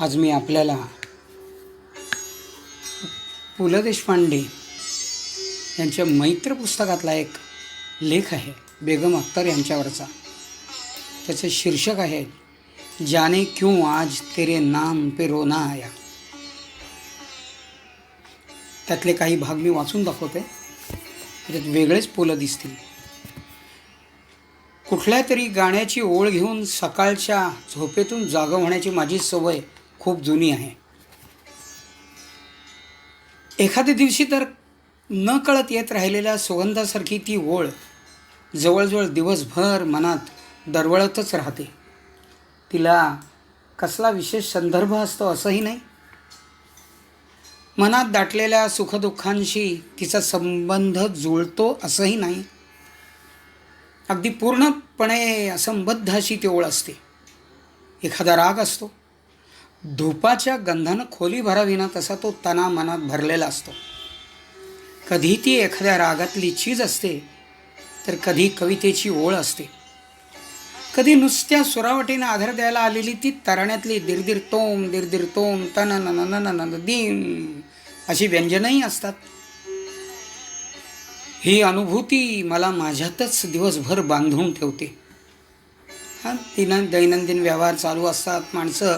आज मी आपल्याला पु ल देशपांडे यांच्या मैत्र पुस्तकातला एक लेख आहे बेगम अख्तर यांच्यावरचा. त्याचं शीर्षक आहे जाने क्यों आज तेरे नाम पे रोना आया. त्यातले काही भाग मी वाचून दाखवते. त्याच्यात वेगळेच पुलं दिसतील. कुठल्या तरी गाण्याची ओळ घेऊन सकाळच्या झोपेतून जागं होण्याची माझी सवय खूप जुनी आहे. एखाद्या दिवशी तर न कळत येत राहिलेल्या सुगंधासारखी ती ओळ जवळजवळ दिवसभर मनात दरवळतच राहते. तिला कसला विशेष संदर्भ असतो असंही नाही. मनात दाटलेल्या सुखदुःखांशी तिचा संबंध जुळतो असंही नाही. अगदी पूर्णपणे असंबद्ध अशी ती ओळ असते. एखादा राग असतो. धुपाच्या गंधानं खोली भराविना तसा तो तना मनात भरलेला असतो. कधी ती एखाद्या रागातली चीज असते तर कधी कवितेची ओळ असते. कधी नुसत्या सुरावटीनं आधार द्यायला आलेली ती तरण्यातली दिरदिर तोम दिरदिर तोम तन न न न न अशी व्यंजनही असतात. ही अनुभूती मला माझ्यातच दिवसभर बांधून ठेवते. हां तिनं दैनंदिन व्यवहार चालू असतात माणसं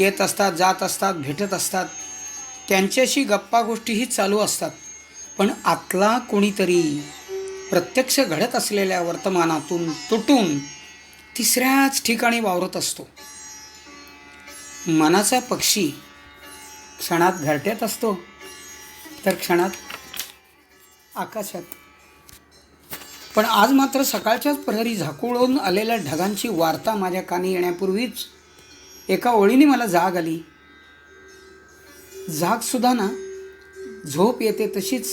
येत असतात जात असतात भेटत असतात. त्यांच्याशी गप्पा गोष्टीही चालू असतात. पण आतला कोणीतरी प्रत्यक्ष घडत असलेल्या वर्तमानातून तुटून तिसऱ्याच ठिकाणी वावरत असतो. मनाचा पक्षी क्षणात घरट्यात असतो. तर क्षणात आकाशात. पण आज मात्र सकाळच्याच प्रहरी झाकुळून आलेल्या ढगांची वार्ता माझ्या कानी येण्यापूर्वीच एका ओळीने मला जाग आली. जागसुद्धा ना झोप येते तशीच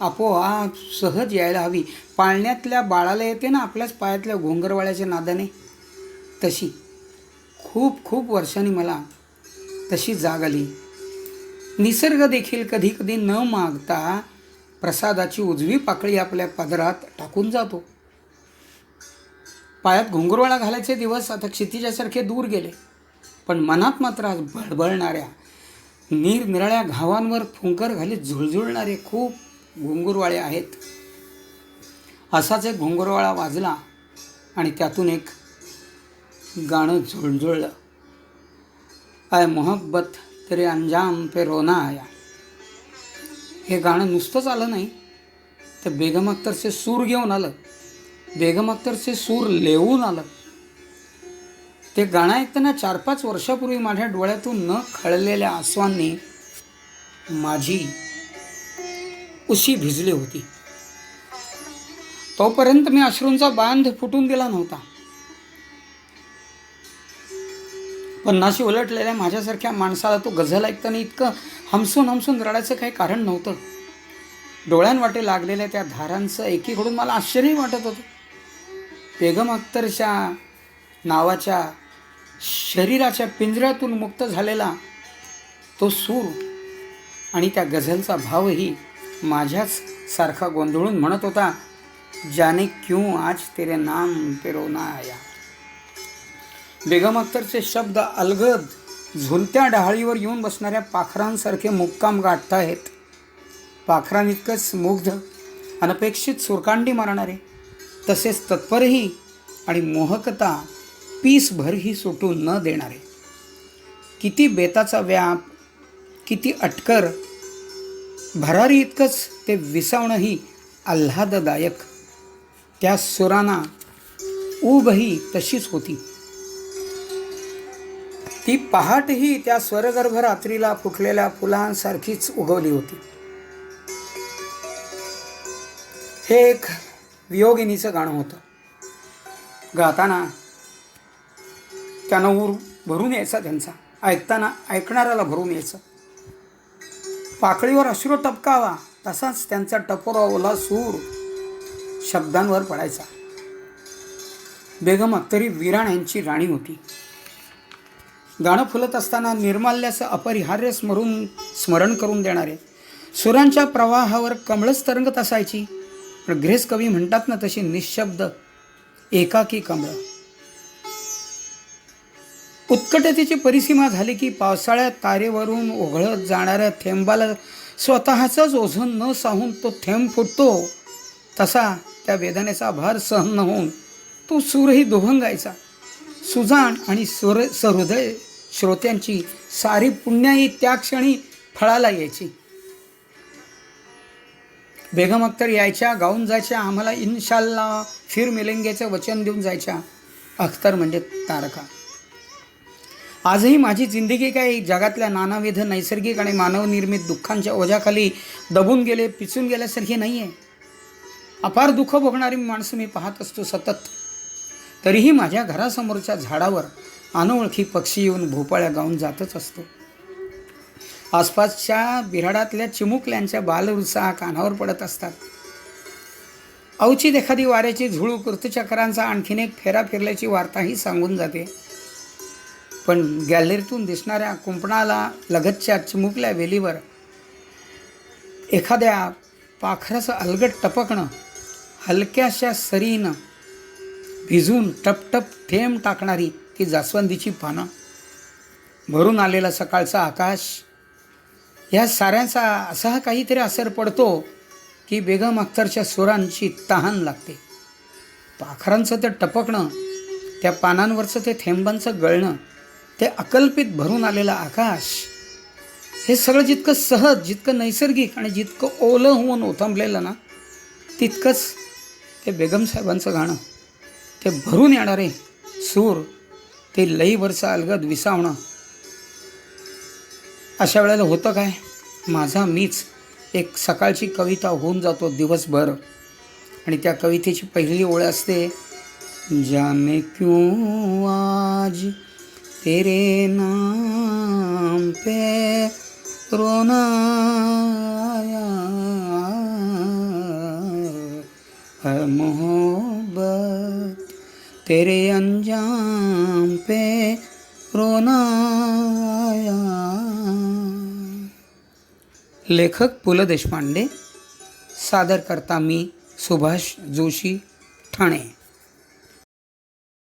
आपोआप सहज यायला हवी. पाळण्यातल्या बाळाला येते ना आपल्याच पायातल्या घोंगरवाळ्याच्या नादाने. तशी खूप खूप वर्षांनी मला तशी जाग आली. निसर्ग देखील कधी कधी न मागता प्रसादाची उजवी पाकळी आपल्या पदरात टाकून जातो. पायात घोंगरवाळा घालायचे दिवस आता क्षितिजासारखे दूर गेले. पण मनात मात्र आज बळबळणाऱ्या निरनिराळ्या घावांवर फुंकर घालीत झुळझुळणारे खूप घुंगुरवाळे आहेत. असाच एक घुंगुरवाळा वाजला आणि त्यातून एक गाणं झुळझुळलं. आय मोहब्बत तरी अंजाम पे रोना आया. हे गाणं नुसतंच आलं नाही तर बेगम अख्तरचे सूर घेऊन आलं. बेगम अख्तरचे सूर लेवून आलं. ते गाणं ऐकताना चार पाच वर्षापूर्वी माझ्या डोळ्यातून न खळलेल्या आसवांनी माझी उशी भिजली होती. तोपर्यंत मी अश्रूंचा बांध फुटून दिला नव्हता. पन्नाशी उलटलेल्या माझ्यासारख्या माणसाला तो गझल ऐकताना इतकं हमसून हमसून रडायचं काही कारण नव्हतं. डोळ्यांवाटे लागलेल्या त्या धारांचं एकीकडून मला आश्चर्यही वाटत होतं. बेगम अख्तरच्या नावाच्या शरीराच्या पिंजऱ्यातून मुक्त झालेला तो सूर आणि त्या गझलचा भावही माझ्याच सारखा गोंधळून म्हणत होता जाने क्यों आज तेरे नाम पे ना आया? बेगम अख्तरचे शब्द अलगद झुलत्या डहाळीवर येऊन बसणाऱ्या पाखरांसारखे मुक्काम गाठताहेत पाखरांइतकंच मुग्ध अनपेक्षित सुरकांडी मारणारे तसेच तत्परही आणि मोहकता पीसभरही सुटून न देणारे. किती बेताचा व्याप किती अटकर. भरारी इतकंच ते विसावणंही आल्हाददायक. त्या सुरांना ऊबही तशीच होती. ती पहाटही त्या स्वरगर्भ रात्रीला फुटलेल्या फुलांसारखीच उगवली होती. हे एक वियोगिनीचं गाणं होतं. गाताना त्यानं ऊर भरून यायचा त्यांचा. ऐकताना ऐकणाऱ्याला भरून यायचं. पाकळीवर अश्रू टपकावा तसाच त्यांचा टपोरा ओला सूर शब्दांवर पडायचा. बेगम अख्तरी विराण यांची राणी होती. गाणं फुलत असताना निर्माल्याचं अपरिहार्य स्मरून स्मरण करून देणारे. सुरांच्या प्रवाहावर कमळच तरंगत असायची. पण ग्रेस कवी म्हणतात ना तशी निशब्द एकाकी कमळं. उत्कटतेची परिसीमा झाली की पावसाळ्यात तारेवरून ओघळत जाणाऱ्या थेंबाला स्वतःचंच ओझन न साहून तो थेंब फुटतो. तसा त्या वेदनेचा भार सहन न होऊन तो सूरही दोहंगायचा. सुजाण आणि सुर सहृदय श्रोत्यांची सारी पुण्याही त्या क्षणी फळाला यायची. बेगम अख्तर यायच्या गाऊन जायच्या आम्हाला इन्शाल्ला फिर मिलेंगेचं वचन देऊन जायच्या. अख्तर म्हणजे तारका. आजही माझी जिंदगी काही जगातल्या नानाविध नैसर्गिक आणि मानवनिर्मित दुःखांच्या ओझ्याखाली दबून गेले पिचून गेल्यासारखी नाही आहे अपार दुःख भोगणारी माणसं मी पाहत असतो सतत. तरीही माझ्या घरासमोरच्या झाडावर अनोळखी पक्षी येऊन भोपाळ्या गाऊन जातच असतो. आसपासच्या बिराडातल्या चिमुकल्यांच्या बालरुचा कानावर पडत असतात. अवचित एखादी वाऱ्याची झुळूक ऋतुचक्रांचा आणखीन एक फेरा फिरल्याची वार्ताही सांगून जाते. पण गॅलरीतून दिसणाऱ्या कुंपणाला लगतच्या चिमुकल्या वेलीवर एखाद्या पाखराचं अलगट टपकणं हलक्याशा सरीनं भिजून टपटप थेंब टाकणारी ती जास्वंदीची पानं भरून आलेला सकाळचा आकाश. या साऱ्यांचा असा काहीतरी असर पडतो की बेगम अख्तरच्या स्वरांची तहान लागते. पाखरांचं ते टपकणं त्या पानांवरचं ते थेंबांचं गळणं ते अकल्पित भरून आलेलं आकाश हे सगळं जितकं सहज जितकं नैसर्गिक आणि जितकं ओलं होऊन ओथंबलेलं ना तितकंच ते बेगम साहेबांचं गाणं ते भरून येणारे सूर ते लईवरचं अलगद विसावणं. अशा वेळेला होतं काय? माझा मीच एक सकाळची कविता होऊन जातो दिवसभर. आणि त्या कवितेची पहिली ओळ असते जाने क्यों आज तेरे नाम पे रोना आया है मोहब्बत तेरे अंजाम पे रोना आया लेखक पु ल देशपांडे सादर करता मी सुभाष जोशी ठाणे।